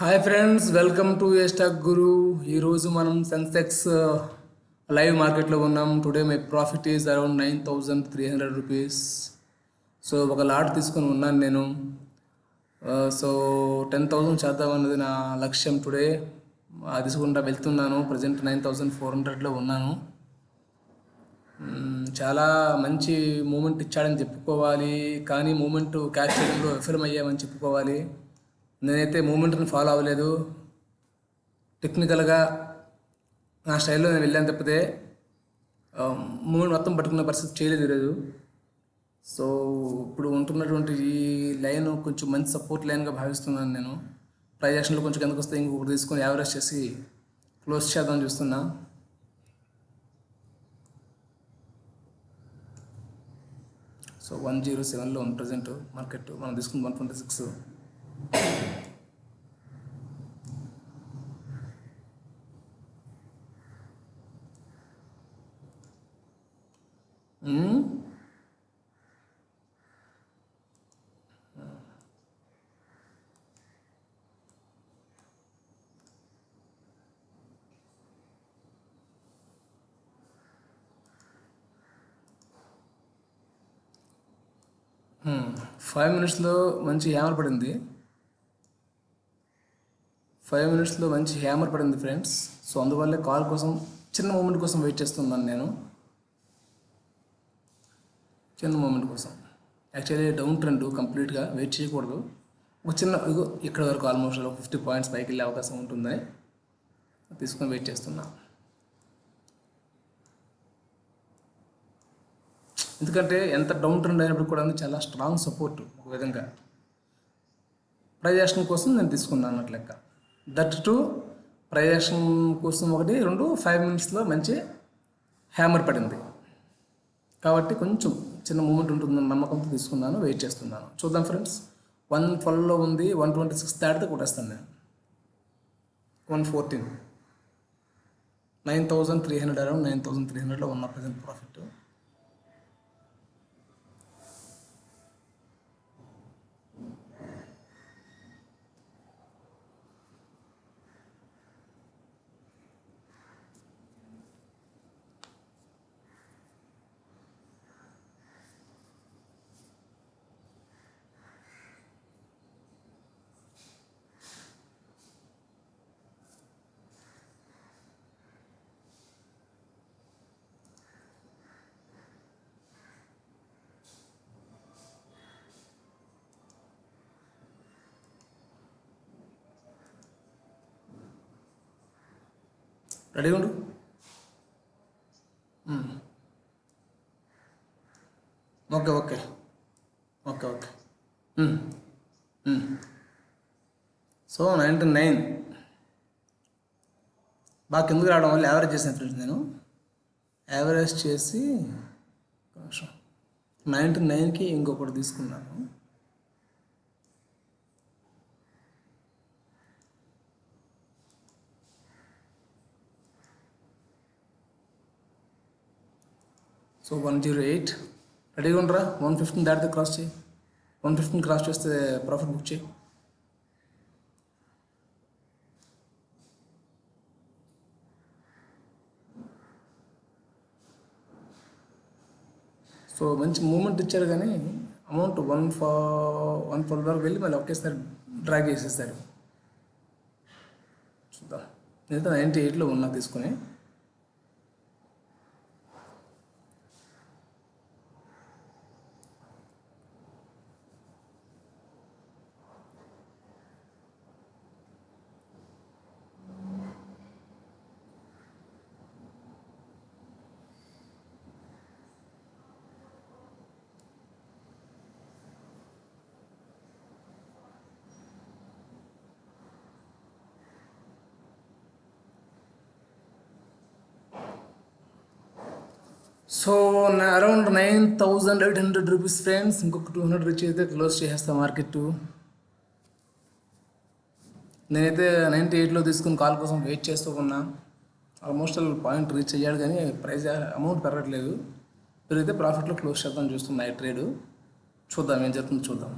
Hi friends welcome to stock guru ఈరోజు మనం Sensex live మార్కెట్లో ఉన్నాం. Today my profit is around nine thousand three hundred rupees so ఒక lot తీసుకొని ఉన్నాను నేను. సో టెన్ థౌజండ్ చేద్దాం అన్నది నా లక్ష్యం టుడే తీసుకుంటా వెళ్తున్నాను. ప్రజెంట్ నైన్ థౌజండ్ ఫోర్ హండ్రెడ్లో ఉన్నాను. Hmm, చాలా మంచి మూమెంట్ ఇచ్చాడని చెప్పుకోవాలి. కానీ మూమెంట్ క్యాష్ చేయడంలో విఫలమయ్యామని చెప్పుకోవాలి. నేనైతే మూమెంట్ని ఫాలో అవ్వలేదు. టెక్నికల్గా నా స్టైల్లో నేను వెళ్ళాను తప్పితే మూమెంట్ మొత్తం పట్టుకునే పరిస్థితి చేయలేదు ఈరోజు. సో ఇప్పుడు ఉంటున్నటువంటి ఈ లైన్ కొంచెం మంచి సపోర్ట్ లైన్గా భావిస్తున్నాను నేను. ప్రైజేషన్లో కొంచెం కిందకు వస్తే ఇంకొకటి తీసుకొని యావరేజ్ చేసి క్లోజ్ చేద్దామని చూస్తున్నా. సో వన్ జీరో సెవెన్లో ఉంది ప్రజెంట్ మార్కెట్ మనం తీసుకుంది వన్ ట్వంటీ సిక్స్. ఫైవ్ మినిట్స్లో మంచి హ్యామర్ పడింది. ఫైవ్ మినిట్స్లో మంచి హ్యామర్ పడింది ఫ్రెండ్స్ సో అందువల్లే కాల్ కోసం చిన్న మూమెంట్ కోసం వెయిట్ చేస్తున్నాను నేను. చిన్న మూమెంట్ కోసం. యాక్చువల్లీ డౌన్ ట్రెండ్ కంప్లీట్గా వెయిట్ చేయకూడదు. ఒక చిన్న ఇగో ఇక్కడ వరకు ఆల్మోస్ట్ ఫిఫ్టీ పాయింట్స్ పైకి వెళ్ళే అవకాశం ఉంటుందని తీసుకొని వెయిట్ చేస్తున్నాను ఎందుకంటే ఎంత డౌన్ ట్రెండ్ అయినప్పుడు కూడా చాలా స్ట్రాంగ్ సపోర్ట్ ఒక విధంగా. ప్రైజేషన్ కోసం నేను తీసుకున్నాను అన్నట్లు లెక్క. దట్ టు ప్రైజేషన్ కోసం ఒకటి రెండు ఫైవ్ మినిట్స్లో మంచి హ్యామర్ పడింది. కాబట్టి కొంచెం చిన్న మూమెంట్ ఉంటుందని నమ్మకంతో తీసుకున్నాను వెయిట్ చేస్తున్నాను. చూద్దాం ఫ్రెండ్స్ వన్ ట్వెల్వ్లో ఉంది వన్ ట్వంటీ సిక్స్ దాటితే కొట్టేస్తాను నేను. One fourteen nine thousand three hundred around nine thousand three హండ్రెడ్లో ఉన్న ప్రజెంట్ ప్రాఫిట్ రెడీగా ఉండు. Okay okay. Okay okay. So ninety nine. బాగా కిందకి రావడం వల్ల యావరేజ్ చేసిన ఫ్రెండ్స్ నేను. యావరేజ్ చేసి ఒక నిమిషం. నైంటీ నైన్కి ఇంకొకటి తీసుకున్నాను. సో వన్ జీరో ఎయిట్ రెడీగా ఉండరా వన్ ఫిఫ్టీన్ దాటితే క్రాస్ చేయి వన్ ఫిఫ్టీన్ క్రాస్ చేస్తే ప్రాఫిట్ బుక్ చేయి సో మంచి మూమెంట్ ఇచ్చారు కానీ amount one four one four వరకు వెళ్ళి మళ్ళీ ఒకేసారి డ్రాగ్ చేసేసారు. చూద్దాం. నేనైతే నైంటీ ఎయిట్లో ఉన్నా తీసుకుని. So around nine thousand eight hundred rupees friends ఇంకొక టూ హండ్రెడ్ రీచ్ అయితే క్లోజ్ చేసేస్తాను మార్కెట్. నేనైతే నైంటీ ఎయిట్లో తీసుకుని కాల్ కోసం వెయిట్ చేస్తూ ఉన్నా. ఆల్మోస్ట్ పాయింట్ రీచ్ అయ్యాడు కానీ ప్రైస్ అమౌంట్ పెరగట్లేదు. పెరిగితే ప్రాఫిట్లో క్లోజ్ చేద్దాం చూస్తున్నా ఈ ట్రేడ్. చూద్దాం ఏం జరుగుతుందో చూద్దాం.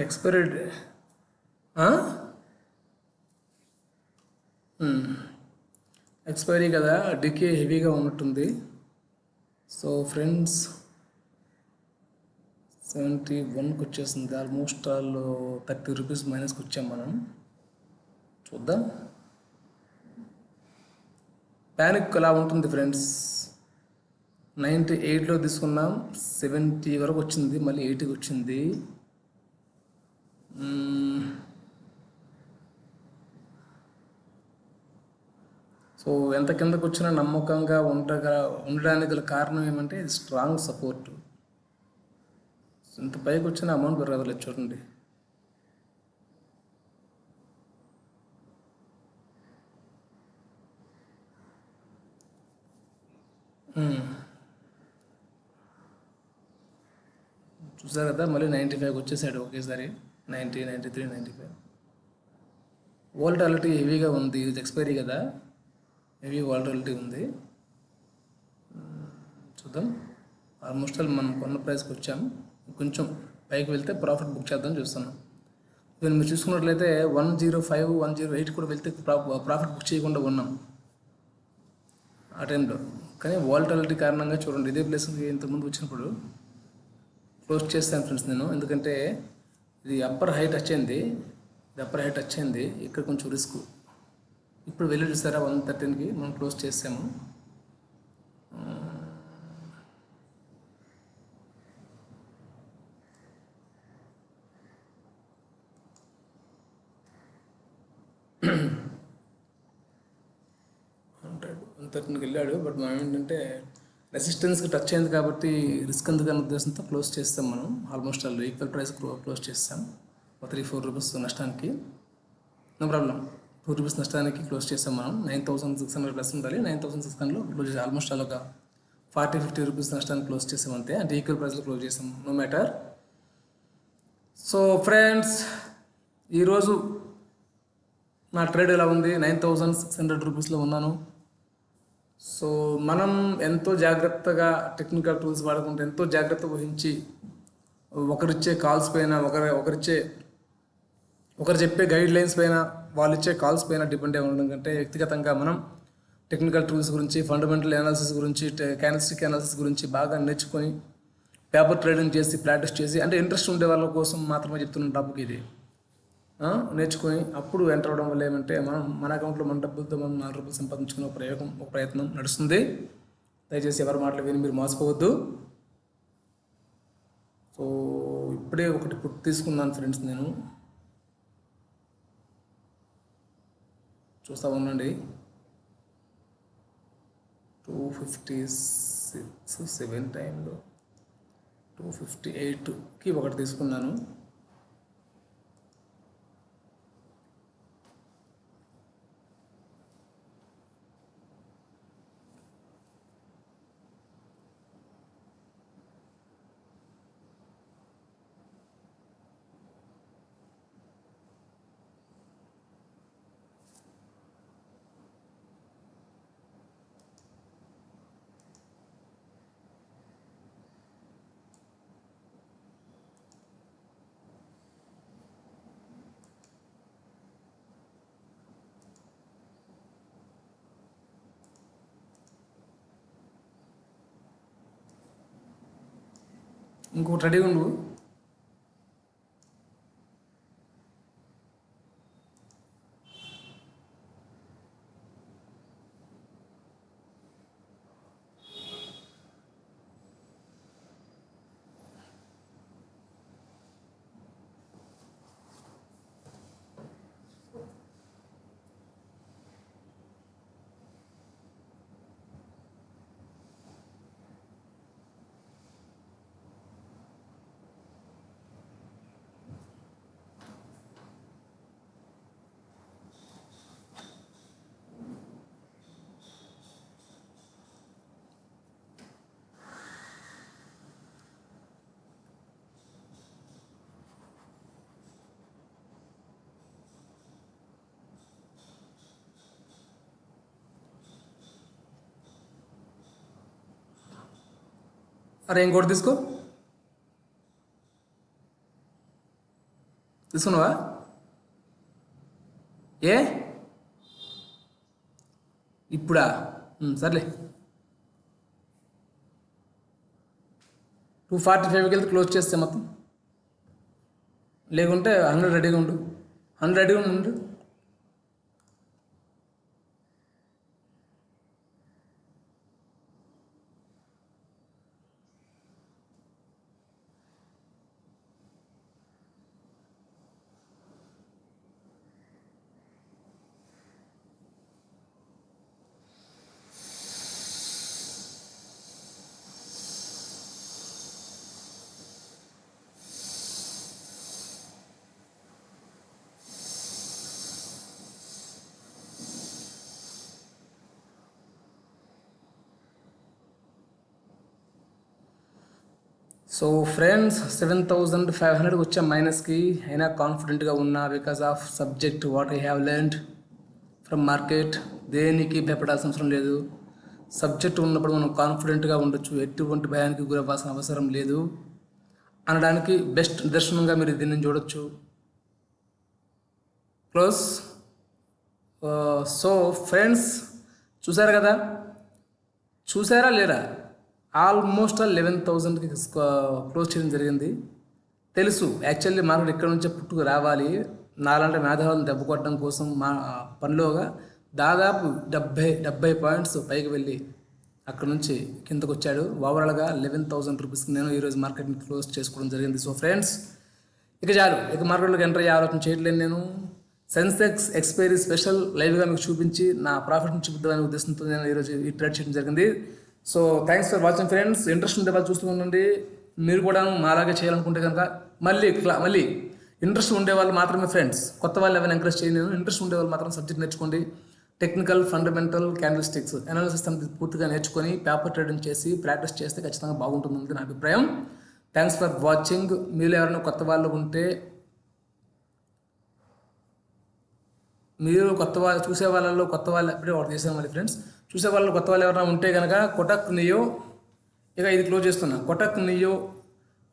Expiry expiry hmm. కదా డికే హెవీగా ఉన్నట్టుంది. సో ఫ్రెండ్స్ సెవెంటీ వన్కి వచ్చేసింది. ఆల్మోస్ట్ ఆల్ థర్టీ రూపీస్ మైనస్కి వచ్చాం మనం. చూద్దాం. ప్యానిక్ అలా ఉంటుంది ఫ్రెండ్స్ నైంటీ ఎయిట్లో తీసుకున్నాం సెవెంటీ వరకు వచ్చింది మళ్ళీ ఎయిటీకి వచ్చింది. సో ఎంత కిందకు వచ్చినా నమ్మకంగా ఉండగా ఉండడానికి గల కారణం ఏమంటే ఇది స్ట్రాంగ్ సపోర్ట్. ఇంత పైకి వచ్చిన అమౌంట్ పెరగలేదు చూడండి. చూసారు కదా మళ్ళీ నైంటీ ఫైవ్కి వచ్చేసాడు ఒకేసారి. Ninety ninety three ninety five volatility హెవీగా ఉంది. ఇది ఎక్స్పైరీ కదా. హెవీ వాల్టాలిటీ ఉంది. చూద్దాం. ఆల్మోస్ట్ ఆల్ మనం కొన్న ప్రైస్కి వచ్చాం. కొంచెం పైకి వెళ్తే ప్రాఫిట్ బుక్ చేద్దాం చూస్తున్నాం. ఇప్పుడు మీరు చూసుకున్నట్లయితే one zero five one zero eight కూడా వెళ్తే ప్రా- ప్రాఫిట్ బుక్ చేయకుండా ఉన్నాం. ఆ టైంలో. కానీ వాల్టాలిటీ కారణంగా చూడండి ఇదే ప్లేస్కి ఇంతకుముందు వచ్చినప్పుడు క్లోజ్ చేస్తాను ఫ్రెండ్స్ నేను. ఎందుకంటే ఇది అప్పర్ హైట్ వచ్చింది. ఇది అప్పర్ హైట్ వచ్చింది. ఇక్కడ కొంచెం రిస్క్ ఇప్పుడు వెళ్ళి చూసారా? వన్ థర్టీన్కి మనం క్లోజ్ చేసాము. హండ్రెడ్ వన్ థర్టీన్కి వెళ్ళాడు. బట్ మనం ఏంటంటే రెసిస్టెన్స్కి టచ్ అయింది కాబట్టి రిస్క్ ఎందుకన్న ఉద్దేశంతో క్లోజ్ చేస్తాం మనం. Almost all equal price close చేస్తాం. ఒక త్రీ ఫోర్ రూపీస్ నష్టానికి. No problem. టూ రూపీస్ నష్టానికి క్లోజ్ చేస్తాం మనం. Nine thousand six hundred plus ఉండాలి. నైన్ థౌసండ్ సిక్స్ హండ్రెడ్లో క్లోజ్ చేసి ఆల్మోస్ట్ ఆల్ ఒక ఫార్టీ ఫిఫ్టీ రూపీస్ నష్టానికి క్లోజ్ చేసాం అంతే. అంటే ఈక్వల్ ప్రైస్లో క్లోజ్ చేసాం నో మ్యాటర్. సో ఫ్రెండ్స్ ఈరోజు నా ట్రేడ్ ఎలా ఉంది? నైన్ థౌసండ్ సిక్స్ హండ్రెడ్ రూపీస్లో ఉన్నాను. సో మనం ఎంతో జాగ్రత్తగా టెక్నికల్ టూల్స్ వాడుకుంటే ఎంతో జాగ్రత్త వహించి ఒకరిచ్చే కాల్స్ పైన ఒకరి ఒకరిచ్చే ఒకరు చెప్పే గైడ్ లైన్స్ పైన వాళ్ళు ఇచ్చే కాల్స్ పైన డిపెండ్ అయి ఉండడం కంటే వ్యక్తిగతంగా మనం టెక్నికల్ టూల్స్ గురించి ఫండమెంటల్ అనాలిసిస్ గురించి క్యానస్టిక్ అనాలిసిస్ గురించి బాగా నేర్చుకొని పేపర్ ట్రేడింగ్ చేసి ప్రాక్టీస్ చేసి అంటే ఇంట్రెస్ట్ ఉండే వాళ్ళ కోసం మాత్రమే చెప్తున్న టాపిక్ ఇది. నేర్చుకొని అప్పుడు ఎంటర్ అవ్వడం వల్ల ఏమంటే మనం మన అకౌంట్లో మన డబ్బులతో మనం నాలుగు రూపాయలు సంపాదించుకునే ప్రయోగం ఒక ప్రయత్నం నడుస్తుంది. దయచేసి ఎవరి మాటలు విని మీరు మోసపోవద్దు. సో ఇప్పుడే ఒకటి పుట్టి తీసుకున్నాను ఫ్రెండ్స్ నేను. చూస్తూ ఉండండి. టూ ఫిఫ్టీ సిక్స్ సెవెన్ టైంలో టూ ఫిఫ్టీ ఎయిట్కి ఒకటి తీసుకున్నాను. ఇంకోటి రెడీగా ఉండు. అరే ఇంకోటి తీసుకో. తీసుకున్నావా? ఏ? ఇప్పుడా? సర్లే. టూ ఫార్టీ ఫైవ్కి వెళ్తే క్లోజ్ చేస్తే మొత్తం. లేకుంటే హండ్రెడ్ రెడీగా ఉండు. హండ్రెడ్ రెడీగా ఉండు. So friends seven thousand five హండ్రెడ్కి వచ్చే మైనస్కి అయినా కాన్ఫిడెంట్గా ఉన్నా because of subject what I have learned from market దేనికి భయపడాల్సిన అవసరం లేదు. సబ్జెక్ట్ ఉన్నప్పుడు మనం కాన్ఫిడెంట్గా ఉండొచ్చు. ఎటువంటి భయానికి గురవ్వాల్సిన అవసరం లేదు. అనడానికి బెస్ట్ నిదర్శనంగా మీరు దీన్ని చూడొచ్చు. ప్లస్ సో ఫ్రెండ్స్ చూసారు కదా? చూసారా? లేరా? ఆల్మోస్ట్ లెవెన్ థౌజండ్కి క్లోజ్ చేయడం జరిగింది. తెలుసు యాక్చువల్లీ మార్కెట్ ఇక్కడ నుంచే పుట్టుకు రావాలి. నాలంటే మేధావులను దెబ్బ కొట్టడం కోసం మా పనిలోగా దాదాపు డెబ్బై డెబ్బై పాయింట్స్ పైకి వెళ్ళి అక్కడ నుంచి కిందకు వచ్చాడు ఓవరాల్గా లెవెన్ థౌసండ్ రూపీస్కి నేను ఈరోజు మార్కెట్ని క్లోజ్ చేసుకోవడం జరిగింది. సో ఫ్రెండ్స్ ఇక చాలు. ఇక మార్కెట్లోకి ఎంటర్ అయ్యే ఆలోచన చేయట్లేదు నేను. సెన్సెక్స్ ఎక్స్పైరీ స్పెషల్ లైవ్గా మీకు చూపించి నా ప్రాఫిట్ని చూపిద్దామనే ఉద్దేశంతో నేను ఈరోజు ఈ ట్రేడ్ చేయడం జరిగింది. So thanks for watching friends interest ఉండే వాళ్ళు చూస్తూ ఉండండి. మీరు కూడా మాలాగే చేయాలనుకుంటే కనుక మళ్ళీ క్లా మళ్ళీ ఇంట్రెస్ట్ ఉండే వాళ్ళు మాత్రమే ఫ్రెండ్స్ కొత్త వాళ్ళు ఎవరైనా ఎంకరేజ్ చేయను ఇంట్రెస్ట్ ఉండే వాళ్ళు మాత్రం సబ్జెక్ట్ నేర్చుకోండి. Technical fundamental candle sticks analysis అనేది పూర్తిగా నేర్చుకొని పేపర్ ట్రేడింగ్ చేసి ప్రాక్టీస్ చేస్తే ఖచ్చితంగా బాగుంటుంది నా అభిప్రాయం. థ్యాంక్స్ ఫర్ వాచింగ్ మీరు ఎవరైనా కొత్త వాళ్ళు ఉంటే మీరు కొత్త వాళ్ళు చూసే వాళ్ళలో కొత్త వాళ్ళు అప్పుడే ఒకటి చేసాను మళ్ళీ ఫ్రెండ్స్ చూసే వాళ్ళు కొత్త వాళ్ళు ఎవరైనా ఉంటే కనుక కొటక్ నియో ఇక ఇది క్లోజ్ చేస్తున్నా. Kotak Neo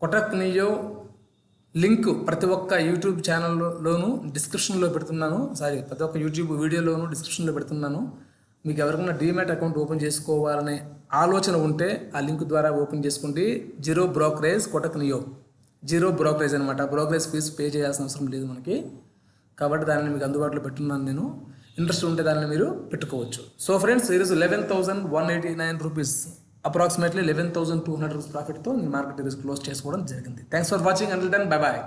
Kotak Neo link ప్రతి ఒక్క యూట్యూబ్ ఛానల్లోను డిస్క్రిప్షన్లో పెడుతున్నాను. సారీ ప్రతి ఒక్క యూట్యూబ్ వీడియోలోను డిస్క్రిప్షన్లో పెడుతున్నాను. మీకు ఎవరికైనా డీమ్యాట్ అకౌంట్ ఓపెన్ చేసుకోవాలనే ఆలోచన ఉంటే ఆ లింక్ ద్వారా ఓపెన్ చేసుకోండి. Zero brokerage Kotak Neo. Zero brokerage అనమాట బ్రోకరేజ్ ఫీజు పే చేయాల్సిన అవసరం లేదు మనకి. కాబట్టి దానిని మీకు అందుబాటులో పెట్టున్నాను నేను. ఇంట్రెస్ట్ ఉంటే దానిని మీరు పెట్టుకోవచ్చు. సో ఫ్రెండ్స్ ఈరోజు eleven thousand one eighty nine rupees approximately eleven thousand two hundred rupees ప్రాఫిట్తో market ఈరోజు క్లోజ్ చేసుకోవడం జరిగింది. Thanks for watching and then bye bye